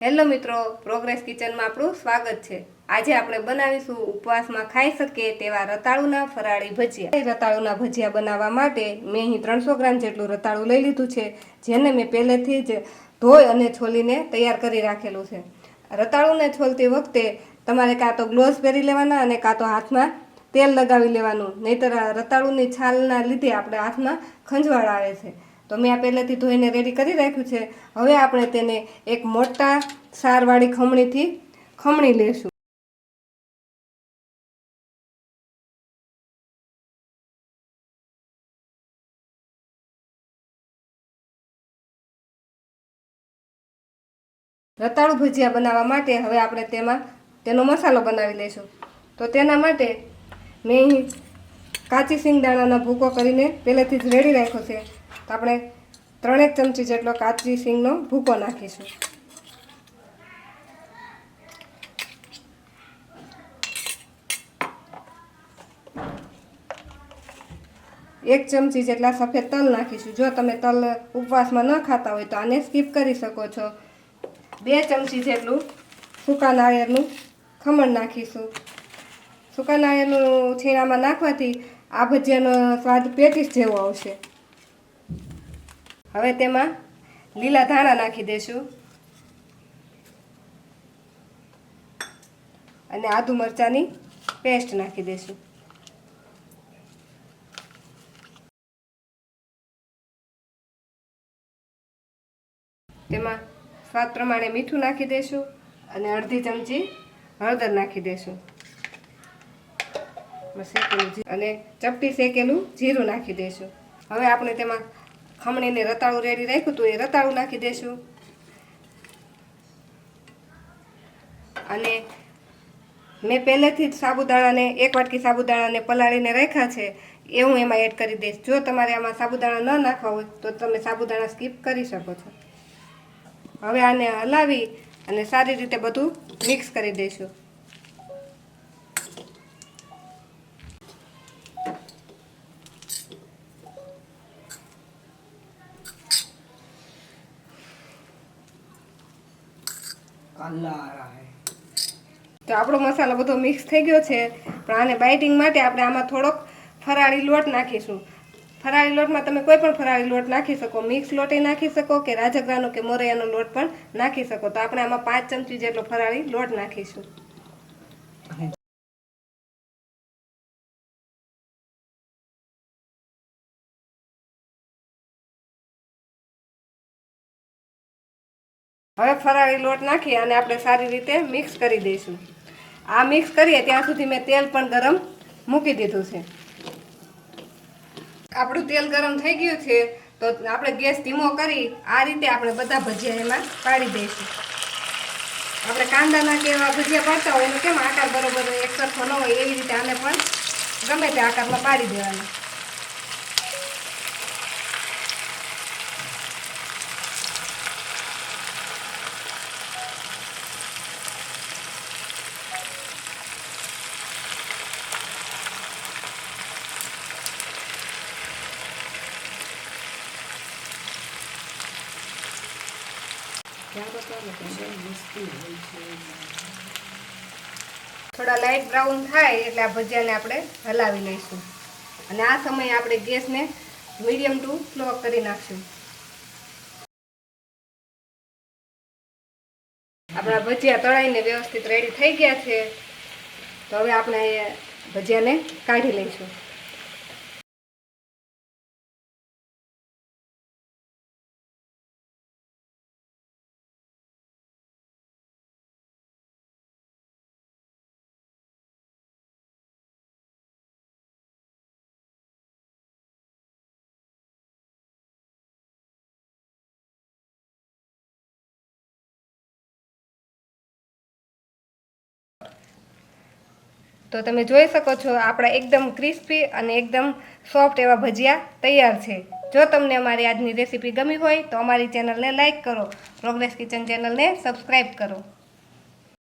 Hello મિત્રો, progress કિચનમાં આપણું સ્વાગત છે. આજે આપણે બનાવીશું ઉપવાસમાં ખાઈ શકીએ તેવા રતાળુના ફરાળી ભજીયા. રતાળુના ભજીયા બનાવવા માટે મેં અહીં ત્રણસો ગ્રામ જેટલું રતાળું લઈ લીધું છે, જેને મેં પહેલેથી જ ધોઈ અને છોલીને તૈયાર કરી રાખેલું છે. રતાળુને છોલતી વખતે તમારે કાં તો ગ્લોવ્સ પહેરી લેવાના અને કાં તો હાથમાં તેલ લગાવી લેવાનું, નહીતર રતાળુની છાલના લીધે આપણે હાથમાં ખંજવાળ આવે છે. તો મેં આ પહેલેથી ધોઈને રેડી કરી રાખ્યું છે. હવે આપણે તેને એક મોટા સારવાળી ખમણીથી ખમણી લેશું. રતાળુ ભજીયા બનાવવા માટે હવે આપણે તેમાં તેનો મસાલો બનાવી લઈશું. તો તેના માટે મેં કાચી સિંગદાણાનો ભૂકો કરીને પહેલેથી જ રેડી રાખ્યો છે. આપણે ત્રણેક ચમચી જેટલો કાચી સિંગનો ભૂકો નાખીશું. એક ચમચી જેટલા સફેદ તલ નાખીશું. જો તમે તલ ઉપવાસમાં ન ખાતા હોય તો આને સ્કીપ કરી શકો છો. બે ચમચી જેટલું સૂકા નાળિયેરનું ખમણ નાખીશું. સૂકા નાળિયેરનું છીણામાં નાખવાથી આ ભજીયાનો સ્વાદ પેટીસ જેવો આવશે. હવે તેમાં લીલા ધાણા નાખી દઈશું અને આદુ મરચાંની પેસ્ટ નાખી દઈશું તેમાં સ્વાદ પ્રમાણે મીઠું નાખી દઈશું અને અડધી ચમચી હળદર નાખી દઈશું અને ચપટી શેકેલું જીરું નાખી દઈશું હવે આપણે તેમાં ખમણીને રતાળું રેડી રાખ્યું હતું એ રતાળું નાખી દઈશું અને મેં પહેલેથી જ સાબુદાણાને, એક વાટકી સાબુદાણાને પલાળીને રાખ્યા છે, એ હું એમાં એડ કરી દઈશ. જો તમારે આમાં સાબુદાણા ન નાખવા હોય તો તમે સાબુદાણા સ્કીપ કરી શકો છો. હવે આને હલાવી અને સારી રીતે બધું મિક્સ કરી દઈશું. તો આપણો મસાલો બધો મિક્સ થઈ ગયો છે પણ આને બાઇટિંગ માટે આપણે આમાં થોડોક ફરાળી લોટ નાખીશું. ફરાળી લોટમાં તમે કોઈ પણ ફરાળી લોટ નાખી શકો મિક્સ લોટે નાખી શકો કે રાજગરાનો કે મોરૈયાનો લોટ પણ નાખી શકો. તો આપણે આમાં પાંચ ચમચી જેટલો ફરાળી લોટ નાખીશું. હવે ફરાળી લોટ નાખી અને આપણે સારી રીતે મિક્સ કરી દઈશું. આ મિક્સ કરીએ ત્યાં સુધી મેં તેલ પણ ગરમ મૂકી દીધું છે. આપણું તેલ ગરમ થઈ ગયું છે, તો આપણે ગેસ ધીમો કરી આ રીતે આપણે બધા ભજીયા એમાં પાડી દઈશું. આપણે કાંદાના કે એવા ભજીયા પાડતા હોય એનો કેમ આકાર બરોબર એક સરખો ન હોય, એવી રીતે આને પણ ગમે તે આકારમાં પાડી દેવાનો. થોડા લાઇટ બ્રાઉન થાય એટલે આ ભજીયાને આપણે હલાવી લઈશું. અને આ સમયે આપણે ગેસને મીડિયમ ટુ સ્લો કરી નાખશું. આપણા ભજીયા તળાઈને વ્યવસ્થિત રેડી થઈ ગયા છે. તો હવે આપણે ભજીયાને કાઢી લઈશું. તો તમે જોઈ શકો છો, આપણા એકદમ ક્રિસ્પી અને એકદમ સોફ્ટ એવા ભજીયા તૈયાર છે. જો તમને અમારી આજની રેસીપી ગમી હોય, તો અમારી ચેનલને લાઇક કરો. પ્રોગ્રેસ કિચન ચેનલને સબસ્ક્રાઈબ કરો.